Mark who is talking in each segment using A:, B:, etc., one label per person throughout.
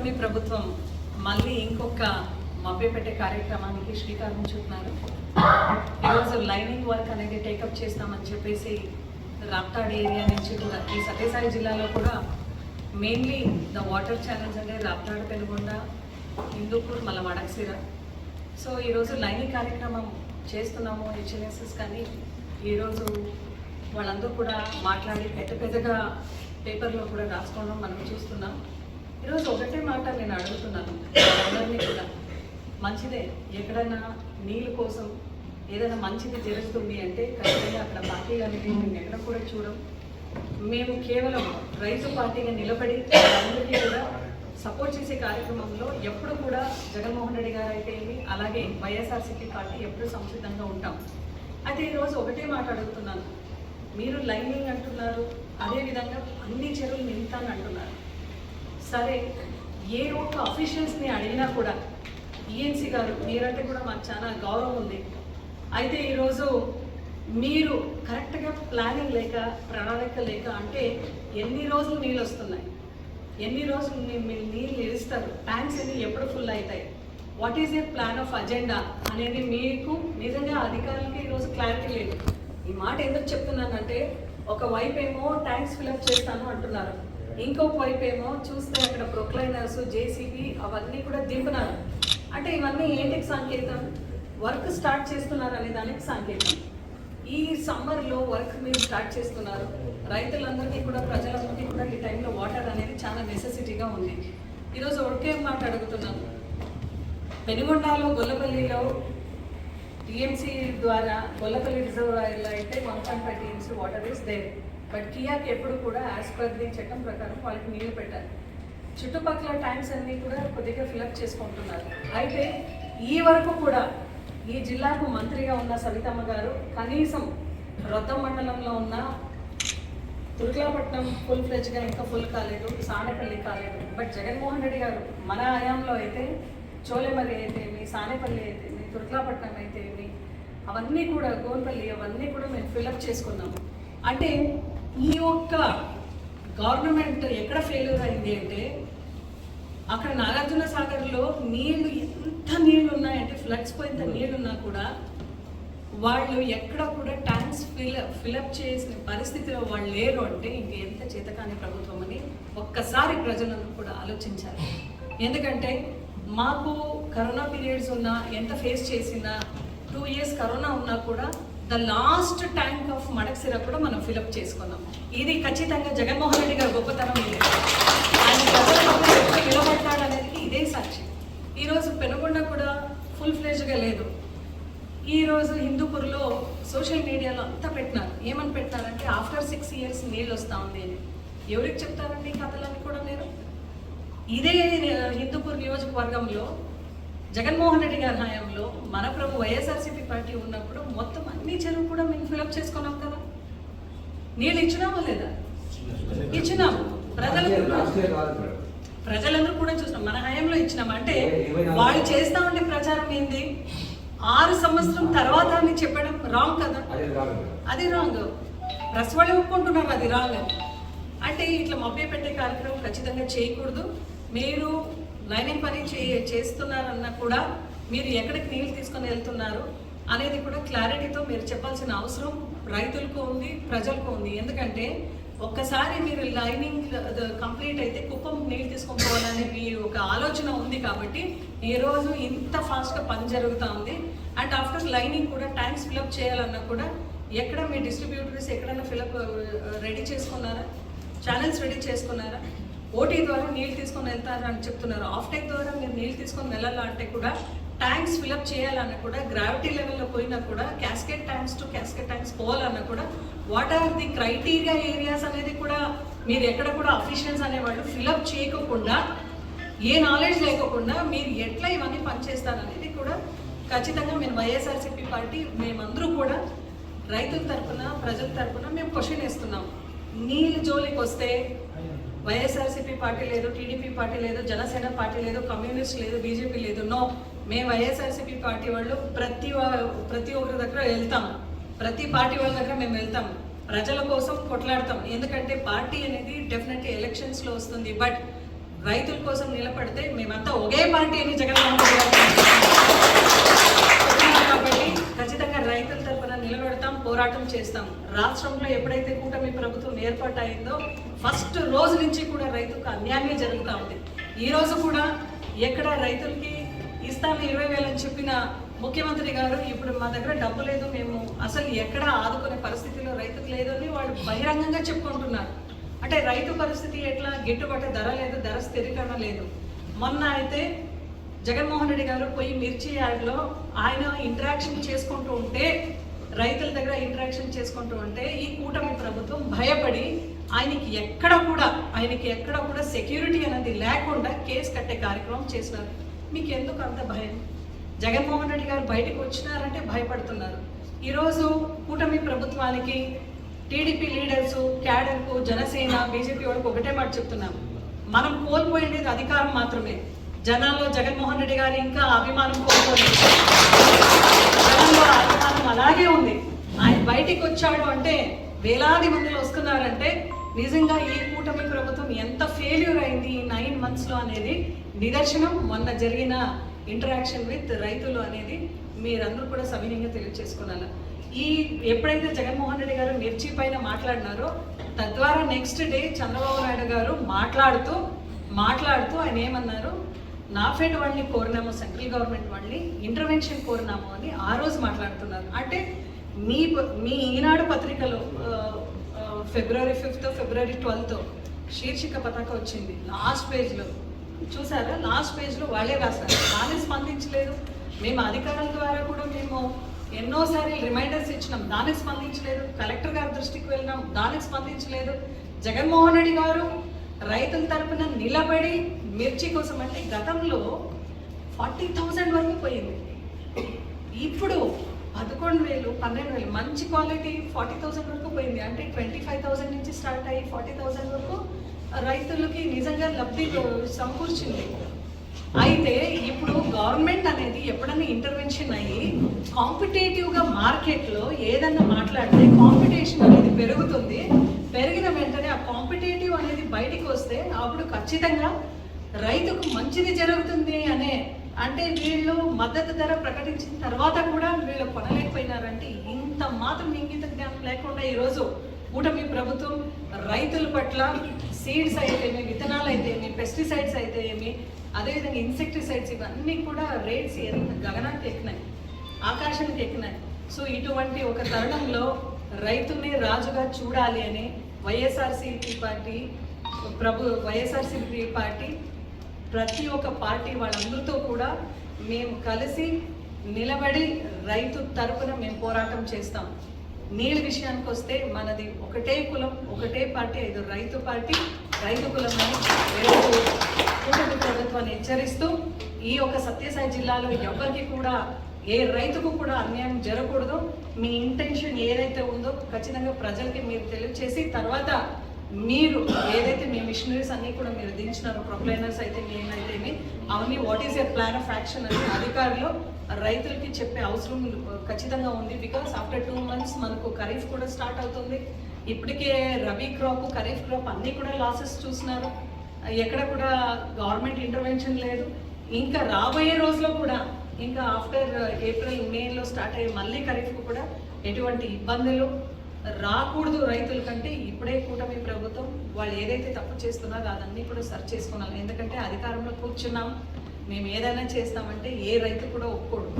A: కూటమి ప్రభుత్వం మళ్ళీ ఇంకొక మభ్యపెట్టే కార్యక్రమానికి శ్రీకారం చుట్టినారు ఈరోజు లైనింగ్ వర్క్ అనేది టేకప్ చేస్తామని చెప్పేసి రాప్తాడ్ ఏరియా నుంచి కూడా ఈ సత్యసాయి జిల్లాలో కూడా మెయిన్లీ ద వాటర్ ఛానల్స్ అంటే రాప్తాడ్ పెనుగొండ హిందూపూర్ మళ్ళీ వడక్సిర సో ఈరోజు లైనింగ్ కార్యక్రమం చేస్తున్నాము హెచ్ఎన్ఎస్ఎస్ కానీ ఈరోజు వాళ్ళందరూ కూడా మాట్లాడి పెద్ద పెద్దగా పేపర్లో కూడా రాసుకోవడం మనం చూస్తున్నాం. ఈరోజు ఒకటే మాట నేను అడుగుతున్నాను. అందరినీ కూడా. మంచిదే. ఎక్కడైనా నీళ్ళ కోసం ఏదైనా మంచిది జరుగుతుంది అంటే ఖచ్చితంగా అక్కడ పార్టీలు అనేది మేము ఎక్కడ కూడా చూడం. మేము కేవలం రైతు పార్టీగా నిలబడి అందరికీ కూడా సపోర్ట్ చేసే కార్యక్రమంలో ఎప్పుడు కూడా జగన్మోహన్ రెడ్డి గారు అయితే ఏమి అలాగే వైఎస్ఆర్సీపీ పార్టీ ఎప్పుడు సంసిద్ధంగా ఉంటాం. అయితే ఈరోజు ఒకటే మాట అడుగుతున్నాను. మీరు లైనింగ్ అంటున్నారు. అదేవిధంగా అన్ని చెరువులు నింతాను అంటున్నారు. సరే ఏ ఒక్క అఫీషియల్స్ని అడిగినా కూడా ఈఎన్సీ గారు మీరంటే కూడా మాకు చాలా గౌరవం ఉంది. అయితే ఈరోజు మీరు కరెక్ట్గా ప్లానింగ్ లేక ప్రణాళిక లేక అంటే ఎన్ని రోజులు నీళ్ళు వస్తున్నాయి? ఎన్ని రోజులు మీ- మీరు నీళ్ళు నిలుస్తారు ట్యాంక్స్ అన్ని ఎప్పుడు ఫుల్ అవుతాయి? What is your plan of agenda అనేది మీకు నిజంగా అధికారులకి ఈరోజు క్లారిటీ లేదు. ఈ మాట ఎందుకు చెప్తున్నానంటే ఒక వైపు ఏమో ట్యాంక్స్ ఫిల్అప్ చేస్తాను అంటున్నారు. ఇంకొక వైపు ఏమో చూస్తే అక్కడ ప్రొక్లైనర్స్ జేసీబీ అవన్నీ కూడా దింపున్నారు అంటే ఇవన్నీ ఏంటికి సంకేతం? వర్క్ స్టార్ట్ చేస్తున్నారు అనే దానికి సంకేతం. ఈ సమ్మర్లో వర్క్ మీరు స్టార్ట్ చేస్తున్నారు. రైతులందరికీ కూడా ప్రజలందరికీ కూడా ఈ టైంలో వాటర్ అనేది చాలా నెసెసిటీగా ఉంది. ఈరోజు ఒకే మాట అడుగుతున్నాను. పెనుగొండలో గొల్లపల్లిలో టీఎంసీ ద్వారా గొల్లపల్లి రిజర్వాయర్లో అయితే one point five TMC water is there but కియాకి ఎప్పుడు కూడా యాజ్ పర్ ది చట్టం ప్రకారం వాళ్ళకి నీళ్ళు పెట్టారు చుట్టుపక్కల ట్యాంక్స్ అన్నీ కూడా కొద్దిగా ఫిలప్ చేసుకుంటున్నారు. అయితే ఈ వరకు కూడా ఈ జిల్లాకు మంత్రిగా ఉన్న సవితమ్మ గారు కనీసం రొద్దం మండలంలో ఉన్న తుర్కలాపట్నం ఫుల్ ఫ్లెజ్గా ఇంకా ఫుల్ కాలేదు సానేపల్లి కాలేదు. బట్ జగన్మోహన్ రెడ్డి గారు మన హయాంలో అయితే చోలేమరి అయితేమి సానేపల్లి అయితేమి తుర్కలాపట్నం అయితేమి అవన్నీ కూడా గోన్పల్లి అవన్నీ కూడా మేము ఫిల్అప్ చేసుకున్నాము. అంటే ఈ ఒక్క గవర్నమెంట్ ఎక్కడ ఫెయిల్యూర్ అయింది అంటే అక్కడ నాగార్జున సాగర్లో నీళ్ళు ఎంత నీళ్ళు ఉన్నాయంటే ఫ్లడ్స్ పోయినంత నీళ్ళు ఉన్నా కూడా వాళ్ళు ఎక్కడ కూడా ట్యాంక్స్ ఫిల్ ఫిలప్ చేసిన పరిస్థితిలో వాళ్ళు లేరు అంటే ఇంక ఎంత చేతకాని ప్రభుత్వం అని ఒక్కసారి ప్రజలందరూ కూడా ఆలోచించాలి. ఎందుకంటే మాకు కరోనా పీరియడ్స్ ఉన్నా ఎంత ఫేస్ చేసినా టూ ఇయర్స్ కరోనా ఉన్నా కూడా the last tank of Madakasira కూడా మనం ఫిలప్ చేసుకున్నాం. ఇది ఖచ్చితంగా జగన్మోహన్ రెడ్డి గారి గొప్పతనం ఇది. ఆయన నిలబడ్డాడు అనేది ఇదే సాక్షి ఈరోజు పెనుగొండ కూడా ఫుల్ ఫ్లెజ్గా లేదు. ఈరోజు హిందూపూర్లో సోషల్ మీడియాలో అంతా పెట్టినారు. ఏమని పెట్టినారంటే ఆఫ్టర్ సిక్స్ ఇయర్స్ నీళ్ళు వస్తూ ఉంది అని. ఎవరికి చెప్తారండి కథలన్నీ కూడా నేను? ఇదే హిందూపూర్ నియోజకవర్గంలో జగన్మోహన్ రెడ్డి గారి హయాంలో మన ప్రభు వైఎస్ఆర్సీపీ పార్టీ ఉన్నప్పుడు మొత్తం అన్ని చెరువు కూడా మేము ఫిలప్ చేసుకున్నాం కదా. నీళ్ళు ఇచ్చినామా లేదా? ఇచ్చినాం ప్రజలకు ప్రజలందరూ కూడా చూసినాం మన హయాంలో ఇచ్చినాం. అంటే వాళ్ళు చేస్తా ఉండే ప్రచారం ఏంది? ఆరు సంవత్సరం తర్వాత అని చెప్పడం రాంగ్ కదా? అది రాంగ్ ప్రెస్ వాళ్ళు ఒప్పుకుంటున్నారు అది రాంగ్. అంటే ఇట్లా మభ్య పెట్టే కార్యక్రమం ఖచ్చితంగా చేయకూడదు. మీరు లైనింగ్ పని చే చేస్తున్నారన్నా కూడా మీరు ఎక్కడికి నీళ్ళు తీసుకొని వెళ్తున్నారు అనేది కూడా క్లారిటీతో మీరు చెప్పాల్సిన అవసరం రైతులకు ఉంది ప్రజలకు ఉంది. ఎందుకంటే ఒక్కసారి మీరు లైనింగ్ కంప్లీట్ అయితే కుప్పం నీళ్ళు తీసుకొని పోవాలనే మీ ఒక ఆలోచన ఉంది కాబట్టి ఈ రోజు ఇంత ఫాస్ట్గా పని జరుగుతూ ఉంది. అండ్ ఆఫ్టర్ లైనింగ్ కూడా ట్యాంక్స్ ఫిలప్ చేయాలన్నా కూడా ఎక్కడ మీ డిస్ట్రిబ్యూటర్స్ ఎక్కడైనా ఫిలప్ రెడీ చేసుకున్నారా? ఛానల్స్ రెడీ చేసుకున్నారా? ఓటీ ద్వారా నీళ్ళు తీసుకొని వెళ్తారు అని చెప్తున్నారు. ఆఫ్ టెక్ ద్వారా మీరు నీళ్ళు తీసుకొని వెళ్ళాలంటే కూడా ట్యాంక్స్ ఫిలప్ చేయాలన్నా కూడా గ్రావిటీ లెవెల్లో పోయినా కూడా cascade tanks to cascade tanks పోవాలన్నా కూడా what are the criteria areas అనేది కూడా మీరు ఎక్కడ కూడా అఫీషియల్స్ అనేవాళ్ళు ఫిలప్ చేయకుండా ఏ నాలెడ్జ్ లేకోకుండా మీరు ఎట్లా ఇవన్నీ పనిచేస్తారనేది కూడా ఖచ్చితంగా మేము వైఎస్ఆర్సీపీ పార్టీ మేమందరూ కూడా రైతుల తరఫున ప్రజల తరఫున మేము క్వశ్చన్ వేస్తున్నాం. నీళ్ళు జోలికి వస్తే వైఎస్ఆర్సీపీ పార్టీ లేదు టీడీపీ పార్టీ లేదు జనసేన పార్టీ లేదు కమ్యూనిస్ట్ లేదు బీజేపీ లేదు. నో మేము వైఎస్ఆర్సీపీ పార్టీ వాళ్ళు ప్రతి ప్రతి ఒక్కరి దగ్గర వెళ్తాం. ప్రతి పార్టీ వాళ్ళ దగ్గర మేము వెళ్తాం. ప్రజల కోసం కొట్లాడతాం. ఎందుకంటే పార్టీ అనేది డెఫినెట్లీ ఎలక్షన్స్లో వస్తుంది. బట్ రైతుల కోసం నిలబడితే మేమంతా ఒకే పార్టీ అని జగన్మోహన్ రెడ్డి గారు చెప్తున్నారు కాబట్టి ఖచ్చితంగా రైతుల తరపున నిలబెడతాం పోరాటం చేస్తాం. రాష్ట్రంలో ఎప్పుడైతే కూటమి ప్రభుత్వం ఏర్పాటైందో ఫస్ట్ రోజు నుంచి కూడా రైతుకు అన్యాయమే జరుగుతూ ఉంది. ఈరోజు కూడా ఎక్కడ రైతులకి ఇస్తాను ఇరవై వేలని చెప్పిన ముఖ్యమంత్రి గారు ఇప్పుడు మా దగ్గర డబ్బు లేదు మేము అసలు ఎక్కడ ఆదుకునే పరిస్థితిలో రైతుకు లేదు అని వాళ్ళు బహిరంగంగా చెప్పుకుంటున్నారు. అంటే రైతు పరిస్థితి ఎట్లా? గిట్టుబాటు ధర లేదు ధర స్థిరీకరణ లేదు. మొన్న అయితే జగన్మోహన్ రెడ్డి గారు పోయి మిర్చి యాడ్లో ఆయన ఇంటరాక్షన్ చేసుకుంటూ ఉంటే రైతుల దగ్గర ఇంటరాక్షన్ చేసుకుంటూ ఉంటే ఈ కూటమి ప్రభుత్వం భయపడి ఆయనకి ఎక్కడ కూడా ఆయనకి ఎక్కడ కూడా సెక్యూరిటీ అనేది లేకుండా కేసు కట్టే కార్యక్రమం చేసినారు మీకు ఎందుకు అంత భయం? జగన్మోహన్ రెడ్డి గారు బయటకు వచ్చినారంటే భయపడుతున్నారు. ఈరోజు కూటమి ప్రభుత్వానికి టీడీపీ లీడర్స్ క్యాడర్కు జనసేన బీజేపీ వాళ్ళకి ఒకటే మాట చెప్తున్నాం. మనం కోల్పోయేది అధికారం మాత్రమే. జనాల్లో జగన్మోహన్ రెడ్డి గారు ఇంకా అభిమానం కోల్పోలేదు. జనంలో అభిమానం అలాగే ఉంది. ఆయన బయటికి వచ్చాడు అంటే వేలాది మందిలో వస్తున్నారంటే నిజంగా ఈ కూటమి ప్రభుత్వం ఎంత ఫెయిల్యూర్ అయింది ఈ నైన్ మంత్స్లో అనేది నిదర్శనం. మొన్న జరిగిన ఇంటరాక్షన్ విత్ రైతులు అనేది మీరందరూ కూడా సవినీయంగా తెలియజేసుకున్నారు ఈ ఎప్పుడైతే జగన్మోహన్ రెడ్డి గారు మిర్చి పైన మాట్లాడినారో తద్వారా నెక్స్ట్ డే చంద్రబాబు నాయుడు గారు మాట్లాడుతూ మాట్లాడుతూ ఆయన ఏమన్నారు? నాఫెడ్ వాళ్ళని కోరినాము సెంట్రల్ గవర్నమెంట్ వాళ్ళని ఇంటర్వెన్షన్ కోరినాము అని ఆ రోజు మాట్లాడుతున్నారు. అంటే మీ మీ ఈనాడు పత్రికలో ఫిబ్రవరి ఫిఫ్త్ ఫిబ్రవరి ట్వెల్త్ శీర్షిక పతాక వచ్చింది. లాస్ట్ పేజ్లో. చూసారా? లాస్ట్ పేజ్లో వాళ్ళే రాశారు. దాన్ని స్పందించలేదు. మేము అధికారుల ద్వారా కూడా మేము ఎన్నోసారి రిమైండర్స్ ఇచ్చినాం. దానికి స్పందించలేదు. కలెక్టర్ గారి దృష్టికి వెళ్ళినాం. దానికి స్పందించలేదు. జగన్మోహన్ రెడ్డి గారు రైతుల తరపున నిలబడి మిర్చి కోసం అంటే గతంలో ఫార్టీ థౌజండ్ వరకు పోయింది. ఇప్పుడు పదకొండు వేలు పన్నెండు వేలు మంచి క్వాలిటీ ఫార్టీ థౌసండ్ వరకు పోయింది. అంటే ట్వంటీ ఫైవ్ థౌసండ్ నుంచి స్టార్ట్ అయ్యి ఫార్టీ థౌసండ్ వరకు రైతులకి నిజంగా లబ్ధి సమకూర్చింది. అయితే ఇప్పుడు గవర్నమెంట్ అనేది ఎప్పుడైనా ఇంటర్వెన్షన్ అయ్యి కాంపిటేటివ్గా మార్కెట్లో ఏదన్నా మాట్లాడితే కాంపిటీషన్ అనేది పెరుగుతుంది. పెరిగిన వెంటనే ఆ కాంపిటేటివ్ అనేది బయటికి వస్తే అప్పుడు ఖచ్చితంగా రైతుకు మంచిది జరుగుతుంది అనే అంటే వీళ్ళు మద్దతు ధర ప్రకటించిన తర్వాత కూడా వీళ్ళు కొనలేకపోయినారంటే ఇంత మాత్రం ఇంగిత జ్ఞానం లేకుండా ఈరోజు కూటమి ప్రభుత్వం రైతుల పట్ల సీడ్స్ అయితేమి విత్తనాలు అయితేమి పెస్టిసైడ్స్ అయితే ఏమి అదేవిధంగా ఇన్సెక్టిసైడ్స్ ఇవన్నీ కూడా రేట్స్ ఎంత గగనానికి ఎక్కినాయి ఆకాశానికి ఎక్కినాయి. సో ఇటువంటి ఒక తరుణంలో రైతుని రాజుగా చూడాలి అని వైఎస్ఆర్సీపీ పార్టీ ప్రభు వైఎస్ఆర్సీపీ పార్టీ ప్రతి ఒక్క పార్టీ వాళ్ళందరితో కూడా మేము కలిసి నిలబడి రైతు తరపున మేము పోరాటం చేస్తాం. నీళ్ళ విషయానికి వస్తే మనది ఒకటే కులం ఒకటే పార్టీ ఐదు రైతు పార్టీ రైతు కులం అని కూటమి ప్రభుత్వాన్ని హెచ్చరిస్తూ ఈ యొక్క సత్యసాయి జిల్లాలో ఎవరికి కూడా ఏ రైతుకు కూడా అన్యాయం జరగకూడదు. మీ ఇంటెన్షన్ ఏదైతే ఉందో ఖచ్చితంగా ప్రజలకి మీరు తెలియచేసి తర్వాత మీరు ఏదైతే మీ మిషనరీస్ అన్నీ కూడా మీరు దించినారు ప్రొక్లైనర్స్ అయితే మీ ఏమైతేమి అవన్నీ what is your plan of action అని అధికారులు రైతులకి చెప్పే అవసరం ఖచ్చితంగా ఉంది. బికాస్ ఆఫ్టర్ టూ మంత్స్ మనకు ఖరీఫ్ కూడా స్టార్ట్ అవుతుంది. ఇప్పటికే రబీ క్రాప్ ఖరీఫ్ క్రాప్ అన్నీ కూడా లాసెస్ చూసినారు. ఎక్కడ కూడా గవర్నమెంట్ ఇంటర్వెన్షన్ లేదు. ఇంకా రాబోయే రోజుల్లో కూడా ఇంకా ఆఫ్టర్ ఏప్రిల్ మేలో స్టార్ట్ అయ్యే మళ్ళీ ఖరీఫ్కు కూడా ఎటువంటి ఇబ్బందులు రాకూడదు రైతుల కంటే ఇప్పుడే కూటమి ప్రభుత్వం వాళ్ళు ఏదైతే తప్పు చేస్తున్నారో అదన్నీ కూడా సర్చ్ చేసుకున్నారు ఎందుకంటే అధికారంలో కూర్చున్నాం. మేము ఏదైనా చేస్తామంటే ఏ రైతు కూడా ఒప్పుకోడు.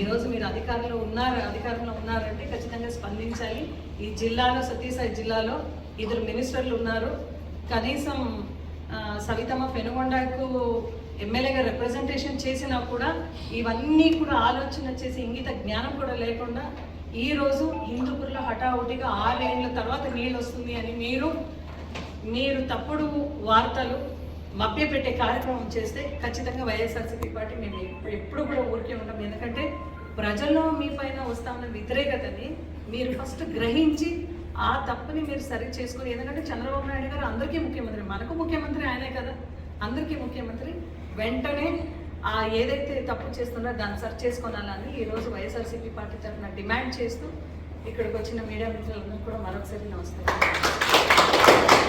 A: ఈరోజు మీరు అధికారంలో ఉన్నారు అధికారంలో ఉన్నారంటే ఖచ్చితంగా స్పందించాలి. ఈ జిల్లాలో సత్యసాయి జిల్లాలో ఇద్దరు మినిస్టర్లు ఉన్నారు. కనీసం సవితమ్మ పెనుగొండకు ఎమ్మెల్యేగా రిప్రజెంటేషన్ చేసినా కూడా ఇవన్నీ కూడా ఆలోచన చేసి ఇంగిత జ్ఞానం కూడా లేకుండా ఈ రోజు హిందూపూర్లో హఠాహుటిగా ఆరేళ్ళ తర్వాత నీళ్ళు వస్తుంది అని మీరు మీరు తప్పుడు వార్తలు మభ్యపెట్టే కార్యక్రమం చేస్తే ఖచ్చితంగా వైఎస్ఆర్సీపీ పార్టీ మేము ఎప్పుడు- ఎప్పుడు కూడా ఊరికే ఉంటాం ఎందుకంటే ప్రజల్లో మీ పైన వస్తామన్న వ్యతిరేకతని మీరు ఫస్ట్ గ్రహించి ఆ తప్పుని మీరు సరి చేసుకుని ఎందుకంటే చంద్రబాబు నాయుడు గారు అందరికీ ముఖ్యమంత్రి మనకు ముఖ్యమంత్రి ఆయనే కదా. అందరికీ ముఖ్యమంత్రి. వెంటనే ఆ ఏదైతే తప్పు చేస్తున్నారో దాన్ని సర్చ్ చేసుకోనాలని ఈరోజు వైఎస్ఆర్సీపీ పార్టీ తరఫున డిమాండ్ చేస్తూ ఇక్కడికి వచ్చిన మీడియా మిత్రులందరూ కూడా మరొకసారి నమస్కారం.